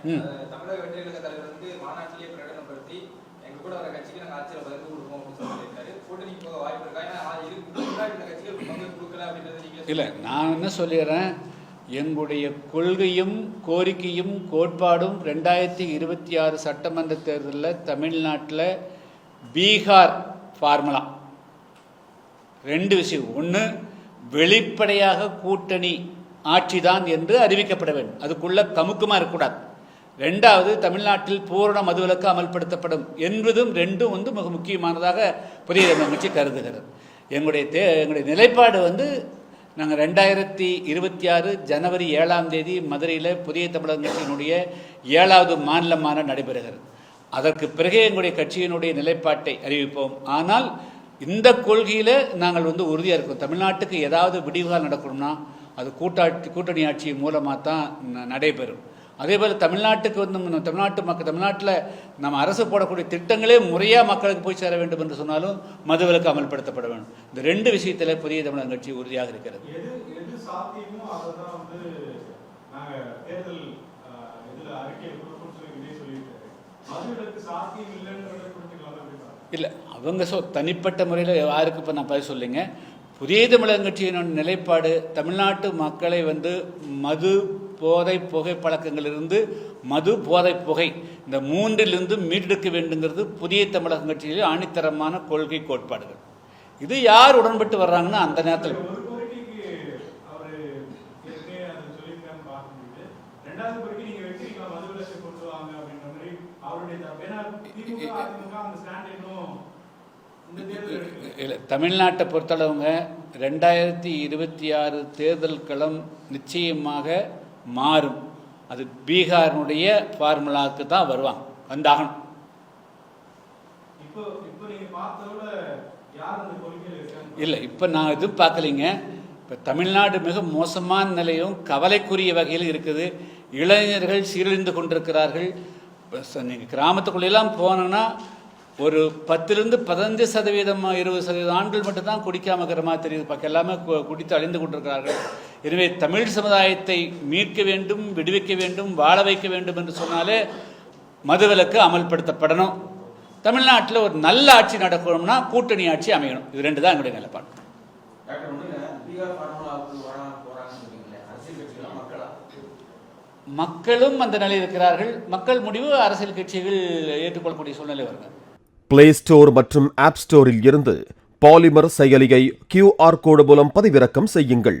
தமிழக வெற்றி கழக தலைவர் வந்து மாநாட்டிலேயே பிரகடனப்படுத்தி எங்க கூட வர கட்சிக்கு நாங்க ஆட்சியில பகிர்ந்து கொடுப்போம் அப்படின்னு சொல்லியிருக்காரு. கூட்டணிக்கு போக வாய்ப்பு இருக்கா? ஏன்னா ஆ, இதுக்கு முன்னாடி இந்த கட்சிகளுக்கு பங்கு கொடுக்கல அப்படின்றது நீங்க இல்லை நான் என்ன சொல்லிடுறேன்? எங்களுடைய கொள்கையும் கோரிக்கையும் கோட்பாடும் ரெண்டாயிரத்தி இருபத்தி ஆறு சட்டமன்ற தேர்தலில் தமிழ்நாட்டில் பீகார் ஃபார்முலா. ரெண்டு விஷயம். ஒன்று வெளிப்படையாக கூட்டணி ஆட்சிதான் என்று அறிவிக்கப்பட வேண்டும். அதுக்குள்ள கமுக்கமாக இருக்கக்கூடாது. ரெண்டாவது தமிழ்நாட்டில் பூரண மதுவிலக்கு அமல்படுத்தப்படும் என்பதும் ரெண்டும் வந்து மிக முக்கியமானதாக புதிய தமிழ் கருதுகிறது எங்களுடைய தே எங்களுடைய நிலைப்பாடு வந்து நாங்கள் ரெண்டாயிரத்தி இருபத்தி ஆறு ஜனவரி ஏழாம் தேதி மதுரையில் புதிய தமிழக கட்சியினுடைய ஏழாவது மாநில மாநாடு நடைபெறுகிறது. அதற்கு பிறகே எங்களுடைய கட்சியினுடைய நிலைப்பாட்டை அறிவிப்போம். ஆனால் இந்த கொள்கையில் நாங்கள் வந்து உறுதியாக இருக்கோம். தமிழ்நாட்டுக்கு ஏதாவது விடிவுகால் நடக்கணும்னா அது கூட்டாட்சி கூட்டணி ஆட்சி மூலமாக தான் நடைபெறும். அதே போல் தமிழ்நாட்டுக்கு வந்து தமிழ்நாட்டு மக்கள் தமிழ்நாட்டில் நம்ம அரசு போடக்கூடிய திட்டங்களே முறையாக மக்களுக்கு போய் சேர வேண்டும் என்று சொன்னாலும் மதுவிலக்கு அமல்படுத்தப்பட வேண்டும். இந்த ரெண்டு விஷயத்தில் புதிய தமிழக கட்சி உறுதியாக இருக்கிறது. இல்லை அவங்க சொ தனிப்பட்ட முறையில் யாருக்கு இப்போ நான் பதில் சொல்லுங்க? புதிய தமிழக கட்சியினுடைய நிலைப்பாடு தமிழ்நாட்டு மக்களை வந்து மது போதை புகை பழக்கங்களிலிருந்து மது போதை புகை இந்த மூன்றிலிருந்து மீட்டெடுக்க வேண்டுங்கிறது புதிய தமிழக கட்சியிலே ஆணித்தரமான கொள்கை கோட்பாடுகள். இது யார் உடன்பட்டு வர்றாங்கன்னா அந்த நேரத்தில். இல்லை தமிழ்நாட்டை பொறுத்தளவுங்க ரெண்டாயிரத்தி இருபத்தி ஆறு தேர்தல் களம் நிச்சயமாக மாறும். அது பீகாரினுடைய ஃபார்முலாவுக்கு தான் வருவாங்க. வந்தாகணும். இல்லை இப்போ நான் எதுவும் பார்க்கலைங்க. இப்போ தமிழ்நாடு மிக மோசமான நிலையும் கவலைக்குரிய வகையில் இருக்குது. இளைஞர்கள் சீரழிந்து கொண்டிருக்கிறார்கள். நீங்கள் கிராமத்துக்குள்ளெல்லாம் போனோன்னா ஒரு பத்திலிருந்து பதினஞ்சு சதவீதம் இருபது சதவீதம் ஆண்கள் மட்டும்தான் குடிக்காம இருக்கிற மாதிரி தெரியுது. பக்கம் எல்லாமே கு- குடித்து அழிந்து கொண்டிருக்கிறார்கள். எனவே தமிழ் சமுதாயத்தை மீட்க வேண்டும் விடுவிக்க வேண்டும் வாழ வைக்க வேண்டும் என்று சொன்னாலே மதுவிலக்கு அமல்படுத்தப்படணும். தமிழ்நாட்டில் ஒரு நல்ல ஆட்சி நடக்கணும்னா கூட்டணி ஆட்சி அமையணும். இது ரெண்டு தான் என்னுடைய நிலைப்பாடு. மக்களும் அந்த நிலையில் இருக்கிறார்கள். மக்கள் முடிவு அரசியல் கட்சிகள் ஏற்றுக்கொள்ளக்கூடிய சூழ்நிலை வருங்க பிளே ஸ்டோர் மற்றும் ஆப் ஸ்டோரில் இருந்து பாலிமர் செயலியை கியூஆர் கோடு மூலம் பதிவிறக்கம் செய்யுங்கள்.